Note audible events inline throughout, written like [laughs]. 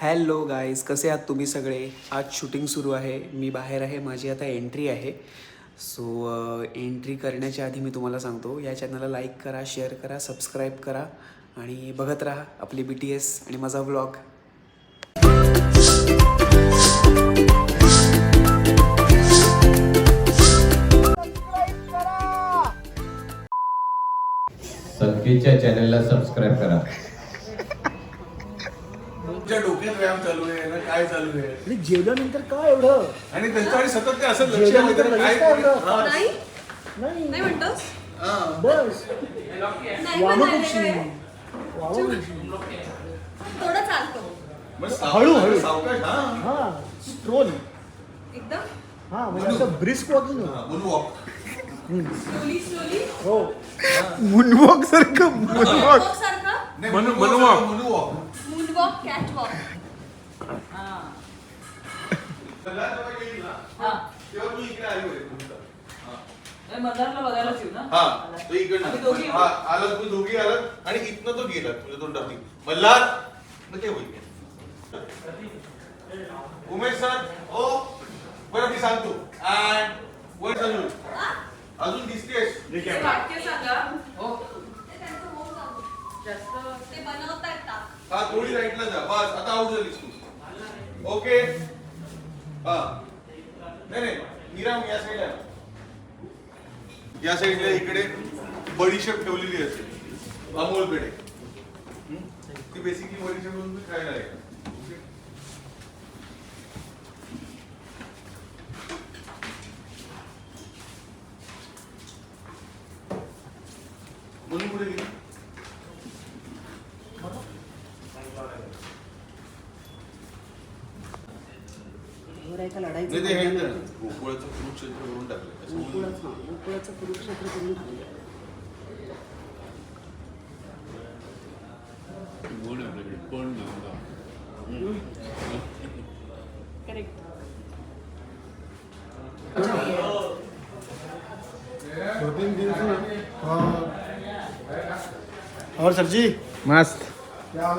Hello guys कसे आहात तुम्ही सगळे? आज शूटिंग सुरू आहे. मी बाहेर आहे. माझी आता एंट्री आहे. सो एंट्री करण्याच्या आधी मी तुम्हाला सांगतो. या चॅनलला लाईक करा शेअर करा सबस्क्राईब करा आणि बघत राहा आपली बी टी एस आणि माझा व्लॉग सत्केच्या चॅनलला सबस्क्राईब करा. तुमच्या डोक्यात व्यायाम चालू आहे ना? काय चालू आहे? आणि जेवल्यानंतर काय एवढं? आणि त्यांच्याकडे सतत ते असं लक्ष आहे, लगेच काय? हा, नाही. नाही. नाही म्हणतोस? हा. बस. नाही वामकुक्षी म्हणाले. वामकुक्षी थोडं चालतो मग सावकाश- हळू, हळू. सावकाश हा. हा स्ट्रोल. एकदम? हा म्हणजे असं ब्रिस्क वॉकिंग हा. Slowly slowly. हो. मुनवॉक सारखं वॉक सारखा नाही, मनु- moonwalk moonwalk. सारखं moonwalk. Moonwalk catwalk सगळ्यात जेव्हा येईल ना, तेव्हा तू इकडे आली होती तुमचं. मदारला बघायलाच येऊ ना. हा तो इकडनं आम्ही दोघी येऊ. हा तुम्ही दोघी आलात आणि इथनं तो गेला तुझ्या तोंडात मल्हार मग ते होईल. उमेश सर ओ बरं मी सांगतो. अँड वर अजून अजून दिसतेस. वाक्य सांगा. हो ते त्यांचं होऊन जाऊ दे. जास्त ते हा थोडी राईटला जा. बस आता आउट झालीस तू. ओके हा. नाही नाही. मीरा या साईडला. या. साईडला इकडे बडीशेप ठेवलेली असते अमोल पेढे हं? ती बेसिकली बडीशेप म्हणून खायला आहे म्हणून कुठे गेली नाही ते हे ना, गोकुळाचं कुरुक्षेत्र करून टाकलं असं म्हणून. दो तीन दिन से हाँ. और सर जी मस्त. क्या हाल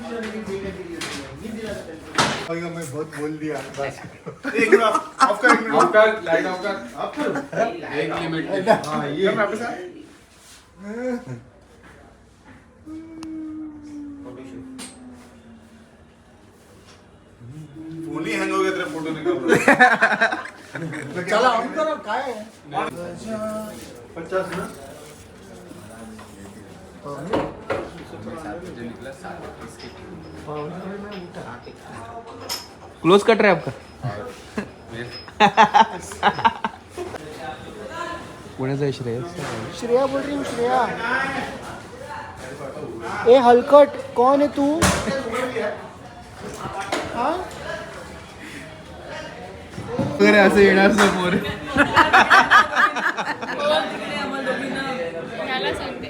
confusion? मैं बहुत बोल दिया। बस। [laughs] एक मिनिट ऑफ़ ऑफ़ एक मिनिट। ऑफ़ कर लाइट ऑफ़ कर ऑफ़ करो एक लिमिट हाँ ये। मैं आपके साथ? फ़ोन ही हँग हो गया तेरा फ़ोटो निकाल [laughs] चला ऑन करो काय आहे? पचास ना? क्लोज कट रहा है आपका. पुण्याचा आहे श्रेयस श्रेया बोल रही हूँ श्रेया. ए हलकट. कौन है तू? हाँ? असं येणार समोर तिकडे आम्हाला दोघींना त्याला सांगते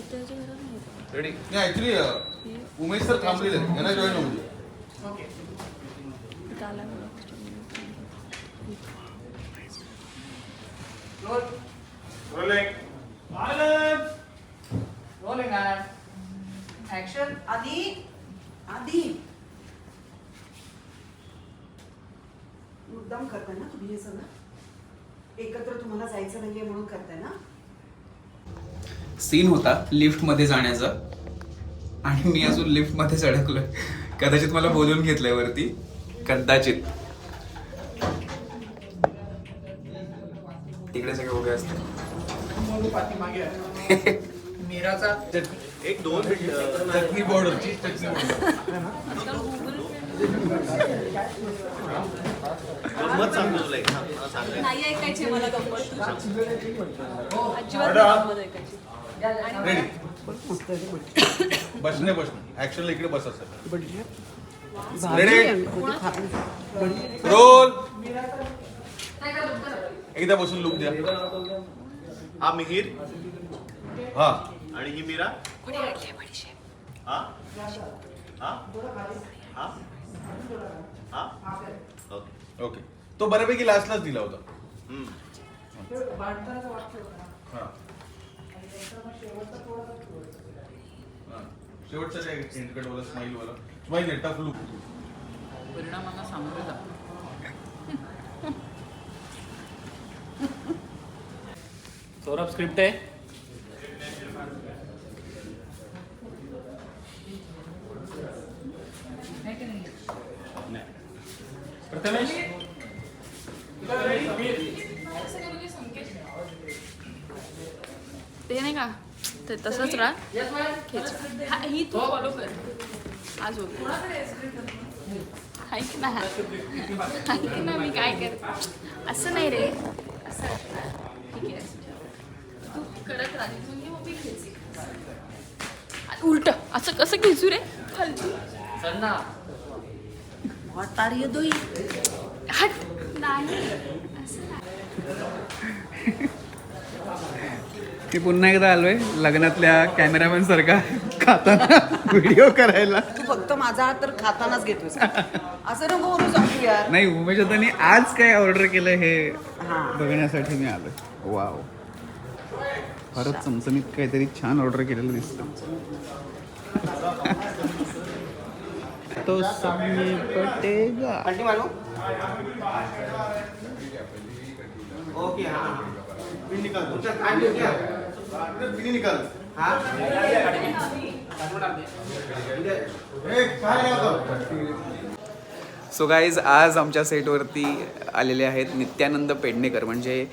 रेडी नाही ऍक्च्युली उमेश सर थांबलेले आहेत. यांना जॉईन होऊ दे. रोलिंग ऍक्शन आधी आधी मुद्दाम करताय ना तुम्ही हे सगळं? एकत्र तुम्हाला जायचं नाहीये म्हणून करताय ना? सीन होता लिफ्टमध्ये जाण्याचा. आणि मी अजून लिफ्टमध्येच अडकलोय कदाचित मला बोलून घेतलंय वरती. कदाचित. तिकडे सगळे उभे असते [laughs] मीराचा एक दोन मिनिट चटणी बॉर्डरची चटणी नाही ऐकायचे मला गप्पट अजिबात नाही गंमत ऐकायची रेडी बसणे बसणे ऍक्शन इकडे बसायचं रेडी रोल एकदा बसून लुक द्या. हा मिहीर. हा. आणि ही मीरा. हा. हा. हा. हा. ओके. ओके तो बऱ्यापैकी लास्टलाच दिला होता. हा. शेवटचा एंडकट वाला स्माइल वाला स्माइल नाही टफ लुक परिणामांना सामोरे जा. सौरभ स्क्रिप्ट आहे? प्रथमेश? ते नाही का? ते तसंच राहा. खेच. ही तू फॉलो कर. अजून. ऐक ना? ऐक ना मी काय कर? असं नाही रे. असं. ठीक आहे. तू करत राहते उलट. असं कसं खेचू रे? खालती. सन्ना दोई हट. नाही. असं नाही. मी पुन्हा एकदा आलोय लग्नातल्या कॅमेरामॅन सारखा खाताना व्हिडिओ करायला. तू फक्त माझा हात तर खातानाच घेतोस असं नको करू जाऊ यार. नाही उमेश त्यांनी आज काय ऑर्डर केलं हे. बघण्यासाठी मी आलोय. वाव फारच चमचमीत काहीतरी छान ऑर्डर केलेलं दिसतं. तो सामने पटेगा ओके हाँ? निकाल सो गाईज आज आमच्या सेटवरती आलेले आहेत नित्यानंद पेडणेकर. म्हणजे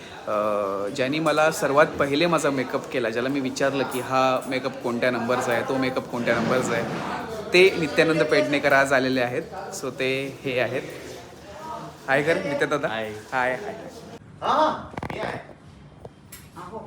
ज्यांनी मला सर्वात पहिले माझा मेकअप केला ज्याला मी विचारलं की हा मेकअप कोणत्या नंबरचा आहे तो मेकअप कोणत्या नंबरचा आहे ते नित्यानंद पेडणेकर आज आलेले आहेत. सो ते हे आहेत. हाय कर नित्या दादा. हाय हाय हा हा मी आहे. अहो